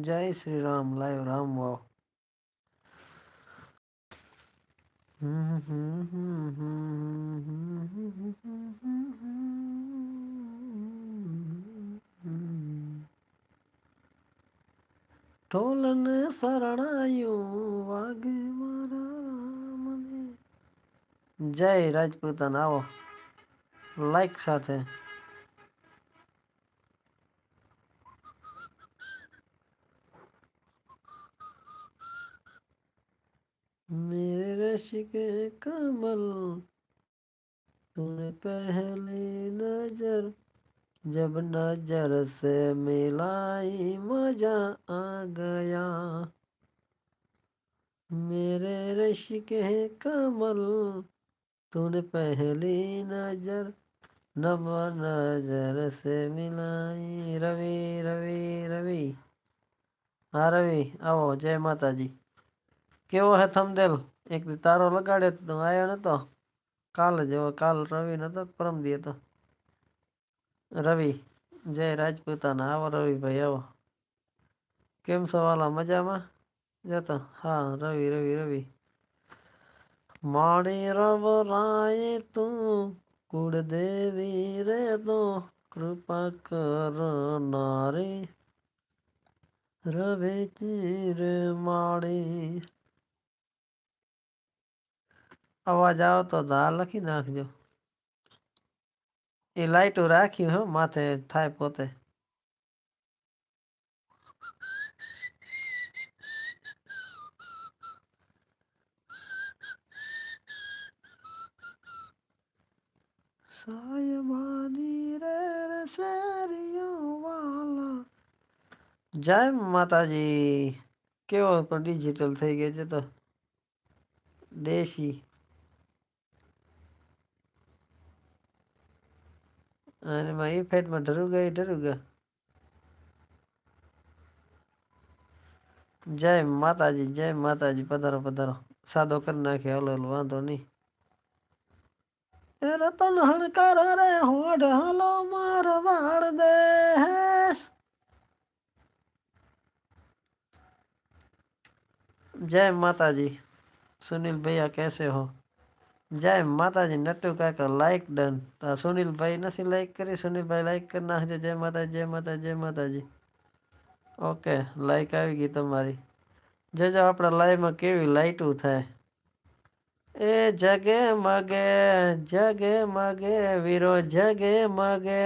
જય શ્રી રામ લાઈવ રામ વાવ ઢોલન શરણાયું વાગે મારા રામને જય રાજપૂતાન આવો લાઈક સાથે के कमल, तूने पहली नज़र, जब नज़र से मिलाई मज़ा आ गया। मेरे रश्क के कमल, तूने पहली नज़र नब नज़र से मिलाई। रवि रवि रवि। हाँ रवि, आओ, जय माता जी क्यों है थम दिल એક દી તારો લગાડ્યો તો આવ્યો નતો. કાલ જેવો કાલ રવિ નતો પરમ દી હતો. રવિ, જય રાજપૂતાના. આવો રવિભાઈ આવો. કેમ છો વાલા? મજામાં? જતો. હા, રવિ રવિ રવિ. માણી રવ રાય તું, કુળદેવી રે તો, કૃપા કરનારી. રવે ચીર માડી અવાજ આવતો તો આ લખી નાખજો એ લાઈટો રાખ્યું હો માથે થાય પોતે સાયમાની રે રે શેરીઓ વાલા જય માતાજી કેવો પણ ડિજિટલ થઈ ગયો છે તો દેશી અને મારી ફેટમાં ઢરુગા એ ઢરુગા જય માતાજી જય માતાજી, પધારો પધારો. સાદો કરી નાખે, હલો હલો, વાંધો નહીં. રતન હણકાર રે હોઢ હલો માર વાળ દે જય માતાજી. સુનિલ ભૈયા કેસે હો? जय माता जी नट्टू काका लाइक डन सुनील भाई नसी लाइक करी, सुनील भाई लाइक करना जय माता जय माता जय माता जी ओके लाइक आई गई तुम्हारी. जय जो अपना लाइव में केवी लाइटू थे ए, जगे मगे जगे मगे, वीरो, जगे मगे.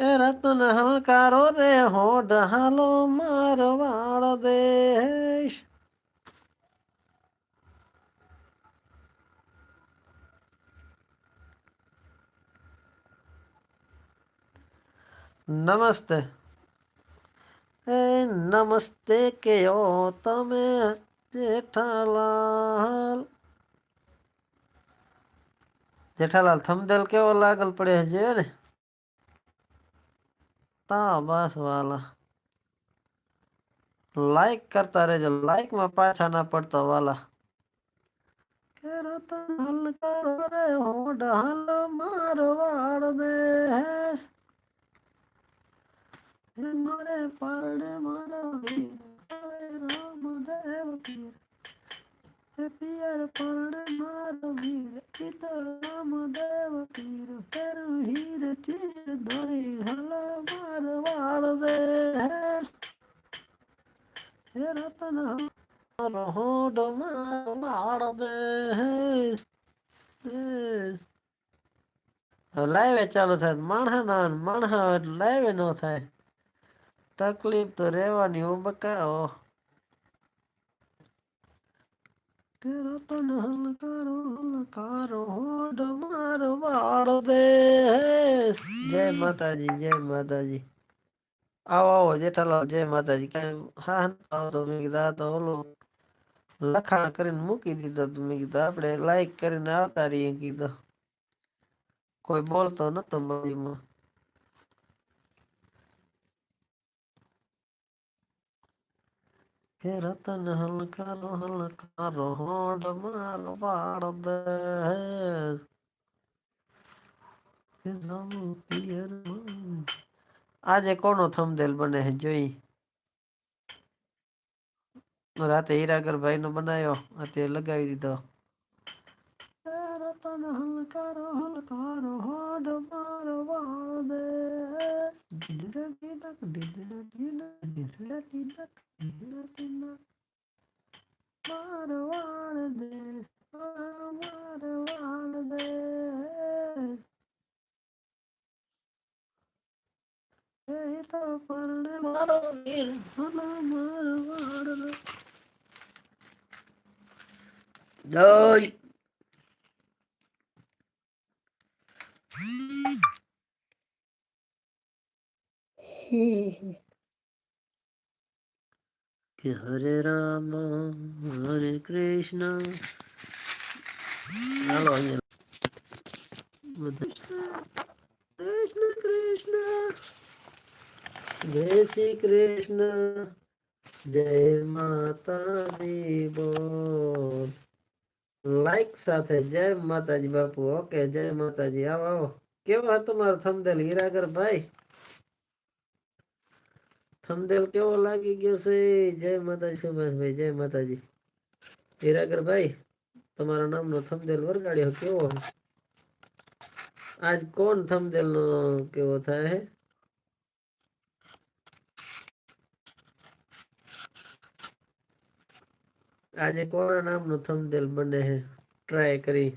ए, रत्न हलकारो रे हो डालो मारो वाड़ो देश નમસ્તે એ નમસ્તે કયો તમે જેઠાલાલ જેઠાલાલ થમદેલ કેવો લાગલ પડે છે ને તા બસ વાલા લાઈક કરતા રહેજો લાઈક માં પાછા ના પડતા વાલા કે રતન હલ કરો રે હોડ હલ મારો વાળ દે હે મારે પરડે મારો વીર હે રામ દેવ પીર હે પિયર પરડે મારો વીર ઈત રામ દેવ પીર ફેર હીર ચીર ધોઈ હલ માર વાળ દે હે રતન મારો હોડ માર વાળ દે લાઈવે ચાલુ થાય માણસા ના માણસા એટલે લાઈવે નો થાય તકલીફ તો રહેવાની હું બકાવો કે રતન હલકારો હલકારો, હોડ મારો વાળ દે જય માતાજી જય માતાજી. આવો આવો, જેઠાલાલ, જય માતાજી. કઈ હા આવો તો મેં કીધા તો ઓલું લખાણ કરીને મૂકી દીધો તો મેં કીધું, આપણે લાઈક કરીને આવતા રહીએ, કીધું. કોઈ બોલતો નતો બાજુમાં रतन हल्का रो हल्का रोड मार बाड़ दे। आज एक कोनो थम दिल बने जो जोई? रात हीरागर भाई ने बनायो अते लगाई दी तो ರತನ ಹಲ್ಕಾರ ಹಲ್ಕಾರ ಹಾಡು ಮಾರಬಾರದೆ ದಿಡ ದಿಡಕ್ ದಿಡ ದಿಡ ದಿಡ ದಿಡಕ್ ದಿಡ ದಿಡ ಮಾರಬಾರದೆ ಮಾರಬಾರದೆ ಪರ್ಣೆ ಮಾರೋ ನಿರ್ಧನ ಮಾರಬಾರದು ಜೈ कि हरे राम, हरे कृष्ण। चलो कृष्ण कृष्ण, जय श्री कृष्ण, जय माता दी बोल। લાઈક સાથે જય માતાજી બાપુ ઓકે જય માતાજી આવો આવો કેવો હતો મારો થમદેલ હીરાગર ભાઈ થમદેલ કેવો લાગી ગયો છે જય માતાજી સુભાષભાઈ જય માતાજી હીરાગર ભાઈ તમારા નામનો થમદેલ વરગાડ્યો કેવો આજ કોણ થમદેલ નો કેવો થાય હે આજે કોના નામનો થમદેલ બને છે ટ્રાય કરી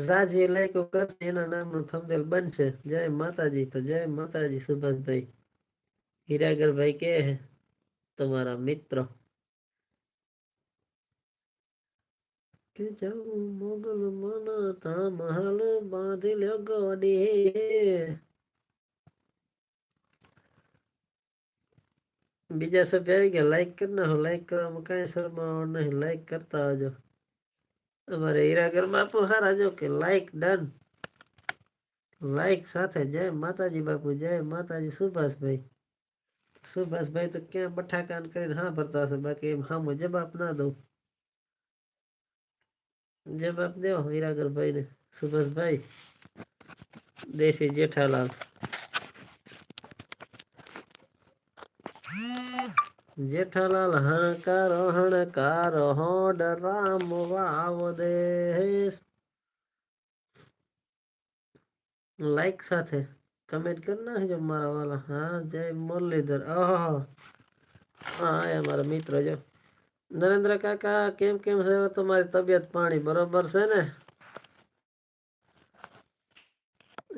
રાજી લાયકો કરશે એના નામનો થમદેલ બનશે જય માતાજી તો જય માતાજી સુભાષભાઈ હીરાગરભાઈ કે હે તમારા મિત્ર કે જાઉં મોગલ મનાતા મહાલ બાંધી લ્યો ગોડી બીજા સભ્ય આવી ગયા લાઈક કરી નાખો લાઈક કરવામાં કઈ શરમાવો નહીં લાઈક કરતા આવજો અમારે હીરાગર બાપુ હારા જો કે લાઈક ડન લાઈક સાથે જય માતાજી બાપુ જય માતાજી સુભાષભાઈ સુભાષભાઈ તો ક્યાં બઠાકાન કરીને હા ભરતા હશે બાકી એમ હામો જવાબ ના દઉં જવાબ દેવો હીરાગરભાઈ ને સુભાષભાઈ દેશી જેઠાલાલ જેઠાલાલ હણકારો હણકારો હોડ રામ વાવ દેશ લાઈક સાથે કમેન્ટ કરી નાખજો મારા વાલા હા જય મુરલીધર ઓહો હા એ મારા મિત્ર જો નરેન્દ્ર કાકા કેમ કેમ છે તમારી તબિયત પાણી બરોબર છે ને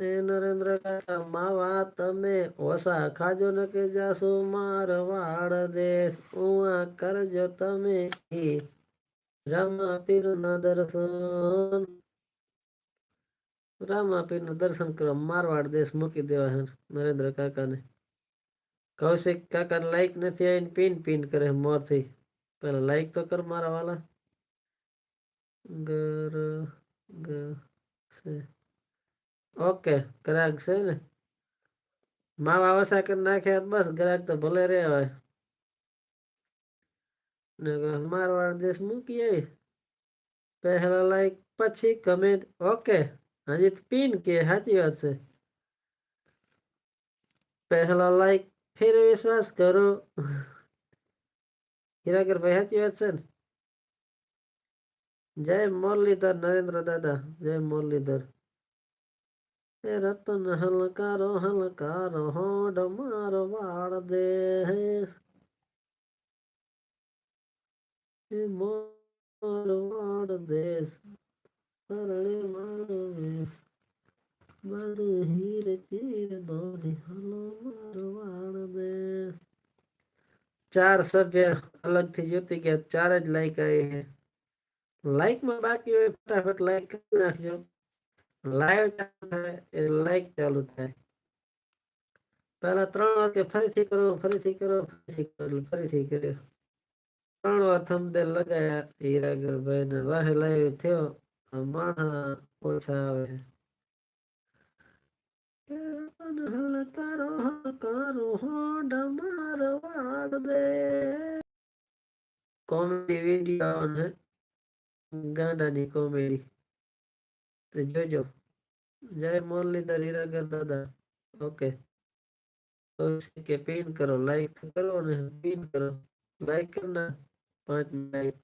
એ નરેન્દ્ર કાકા માવા તમે ઓસા ખાજો ને કે જાસુ માર વાળ દેશ ઉવા કરજો તમે ઈ રામા પીર ના દર્શન રામા પીર નું દર્શન કરો મારવાડ દેશ મૂકી દેવા હે નરેન્દ્ર કાકાને કૌશિક કાકા લાઈક નથી આવીને પીન પીન કરે મોરથી પેલા લાઈક તો કર મારા વાલા ગર ગ સે ઓકે, ગ્રાહક છે ને? માવા વસા કરી નાખ્યા બસ, ગ્રાહક તો ભલે રે હવે. ને મારવાડ દેશ મૂકી આવી પહેલા લાઈક પછી કમેન્ટ ઓકે. હજી પિન કે સાચી વાત છે. પહેલા લાઈક ફેર વિશ્વાસ કરો. હિરાગર ભાઈ, સાચી વાત છે ને? જય મુરલીધર, નરેન્દ્ર દાદા, જય મુરલીધર. એ રતન હલકારો હલકારો હોડ મારો વાળ દે એ મારો વાળ દેશ પરણે મારો વેશ બધું હીર ચીર દોરી હલો મારો વાળ દે ચાર સભ્ય અલગથી જોતી ગયા ચાર જ લાઈક આવી છે લાઈકમાં બાકી હોય ફટાફટ લાઈક કરી નાખજો લાઈવ ચાલુ થાય એ લાઈક ચાલુ થાય પહેલા ત્રણ વાર કે ફરીથી કરો ફરીથી કરો ફરીથી કરો ફરીથી કર્યો ત્રણ વાર થંબનેલ લગાયા હીરાગરભાઈ ને વાહે લાઈવ થયો માણસ ઓછા આવે હલકારો હલકારો હોડ મારો વાળ દે કોમેડી વિડીયો ને ગાંડાની કોમેડી જાહેર મોલ લીધા રીરા કરતા હતા ઓકે તો કે પિન કરો લાઈક કરો ને પિન કરો લાઈક કરના પાંચ લાઈક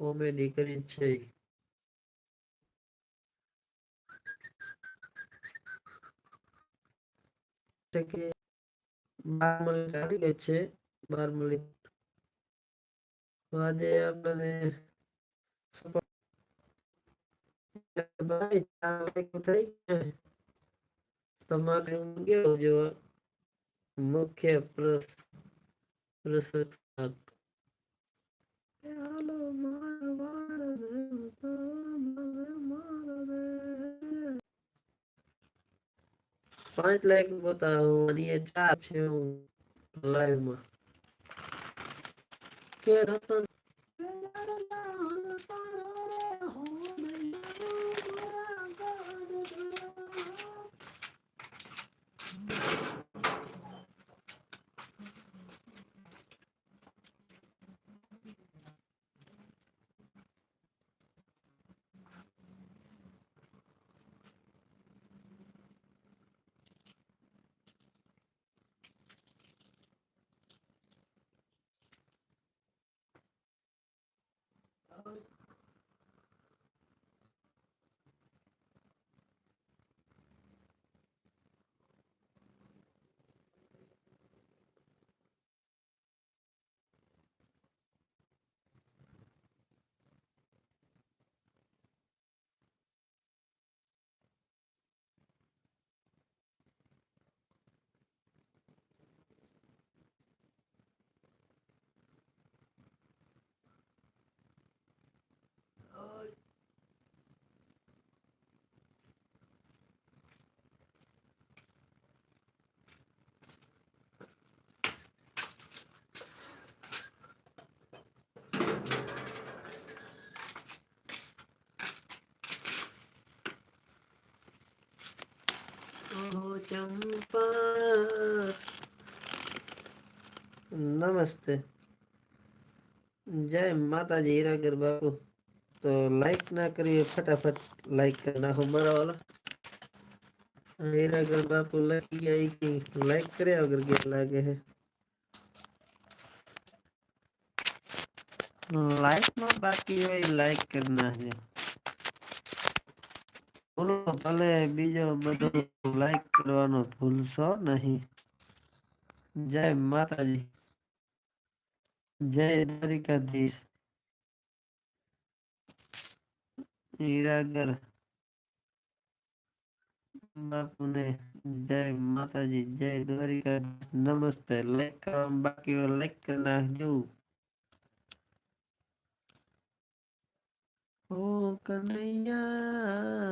કોમેડી કરી છે કે બારમલી કાઢી લે છે બારમલી તો આજે આપણે ભાઈ થઈ તમારે ગયો જો મુખ્ય પ્રશંસક પાંચ લાખ બતાવો અને એ ચાર છે હું લાઈવમાં que era કે हो चंपा नमस्ते। जय माता जी हीरा गिर बाबू। तो लाइक ना करिए फटाफट लाइक करना हो मरा वाला। हीरा गिर बाबू लगी आई कि लाइक करे अगर गिर लागे है। लाइक में बाकी है लाइक करना है। બોલો ભલે બીજો બધું લાઈક કરવાનું ભૂલશો નહીં જય માતાજી જય દ્વારિકાધીશ હીરાગર બાપુને જય માતાજી જય દ્વારિકા નમસ્તે લાઈક કરવા બાકી લાઈક કરી નાખજો ઓ કનૈયા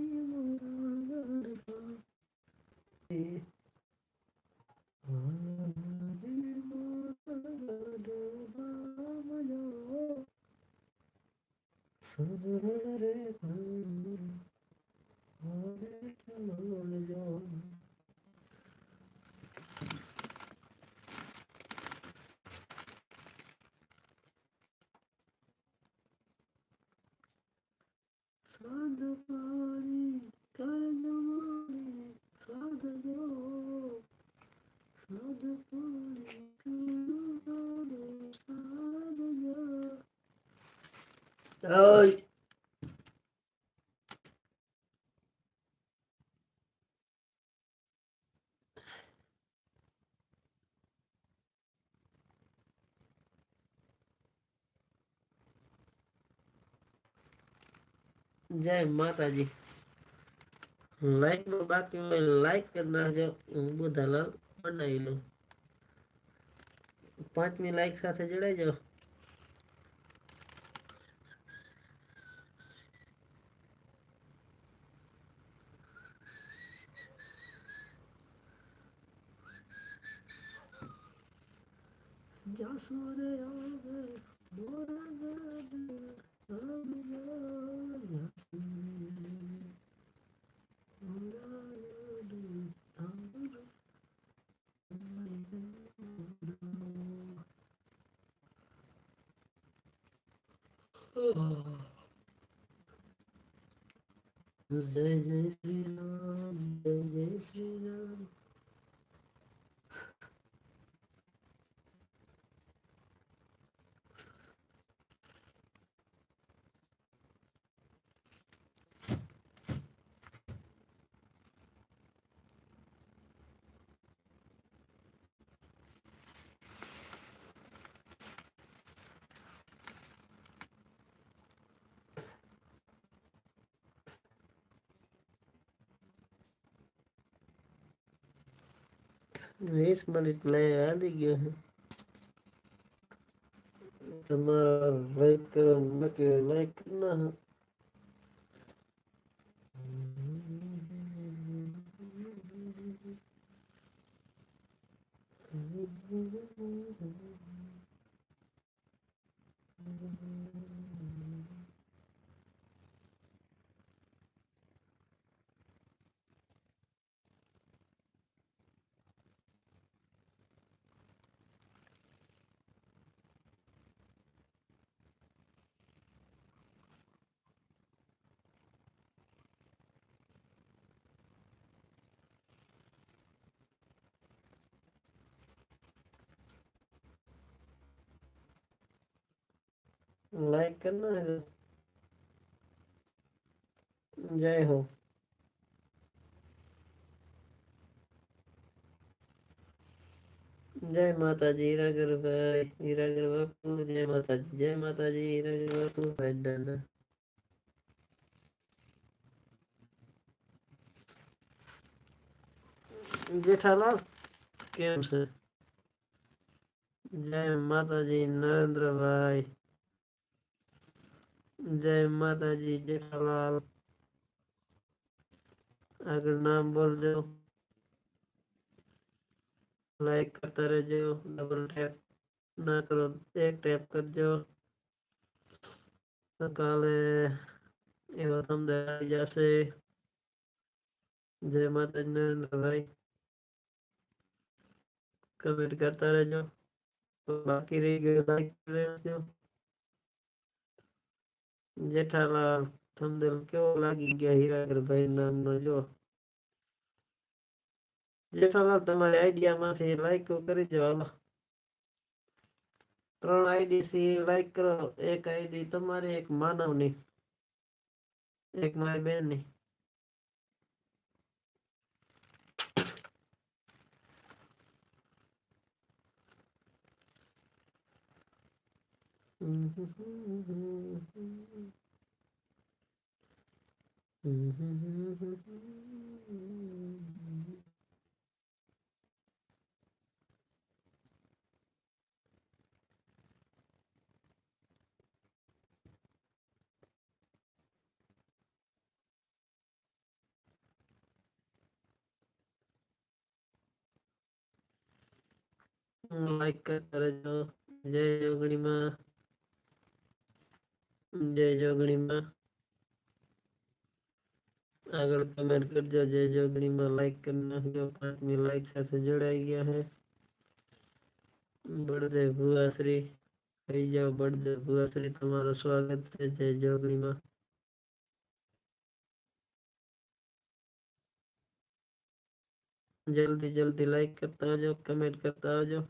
દો જય માતાજી. લાઈકમાં બાકી હોય લાઈક કરી નાખજો. હું બધા લાલ બનાવી લઉં. પાંચમી લાઈક સાથે જોડાઈ જાઓ. yaşore yazı Borazadı Ömrüler yaşı Anlayadı Tanrı Oh. વીસ મિનિટ લઈ હાલી ગયો છે તમારા લાઈક કરો બાકી લાઈક ના लाइक करना है जय हो जय माता जी हीरागर भाई हीरागर बापू जय माता जी जय माता जी हीरागर बापू भाई दादा जेठालाल કેમ છે જય માતાજી નરેન્દ્રભાઈ जय माता जी जय कलाल अगर नाम बोल दो लाइक करता रह जाओ डबल टैप ना करो एक टैप कर जाओ सकाले एवं हम जैसे जय माता जी नरेंद्र भाई कमेंट करता रह जाओ बाकी रह गए लाइक कर रहे हो જેઠાલાલ થંબનેલ કેવો લાગી ગયા હીરાગરભાઈ નામનો જો? જેઠાલાલ, તમારી આઈડિયા માંથી લાઈક કરી દો ત્રણ આઈડી થી લાઈક કરો. એક આઈડી તમારી, એક માનવની, એક મારી બેનની. like Jai Yoganima. જય જોગણીમાં જય જોગણીમાં આગળ કમેન્ટ કરજો જય જોગણીમાં લાઈક કરી નાખજો પાંચમી લાઈક સાથે જોડાઈ ગયા હે બળદેવ ભુવાશ્રી થઈ જાઓ બળદેવ ભુવાશ્રી તમારું સ્વાગત છે જય જોગણીમાં જલ્દી જલ્દી લાઈક કરતા આવજો કમેન્ટ કરતા આવજો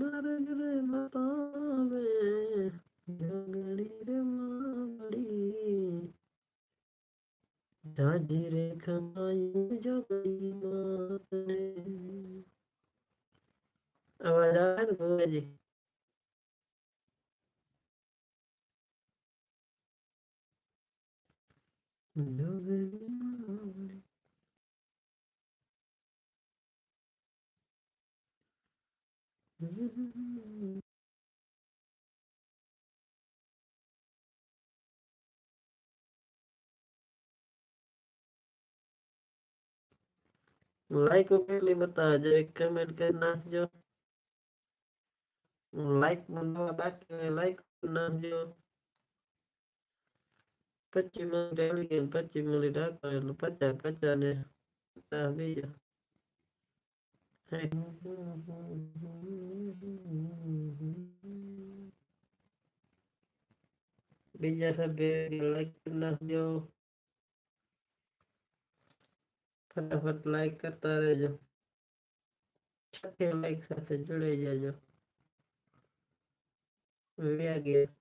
मरग रे न पावे झगड़ी रे मागड़ी जाजी रे खमाई जगड़ी मात ने आवाज़ आ रही है जी झगड़ी mulai kupik lima tajam rekomendasi nasjo like menurut bak like nasjo pecimang dari yang pecimang lidah kalau pecah pecah nih tapi ya પચાસ ને પચાસ બીજા બીજા સભ્ય લાઈક કરી નાખજો ફટાફટ લાઈક કરતા રહેજો છઠ્ઠી લાઈક સાથે જોડાઈ જાજો વ્યા ગયા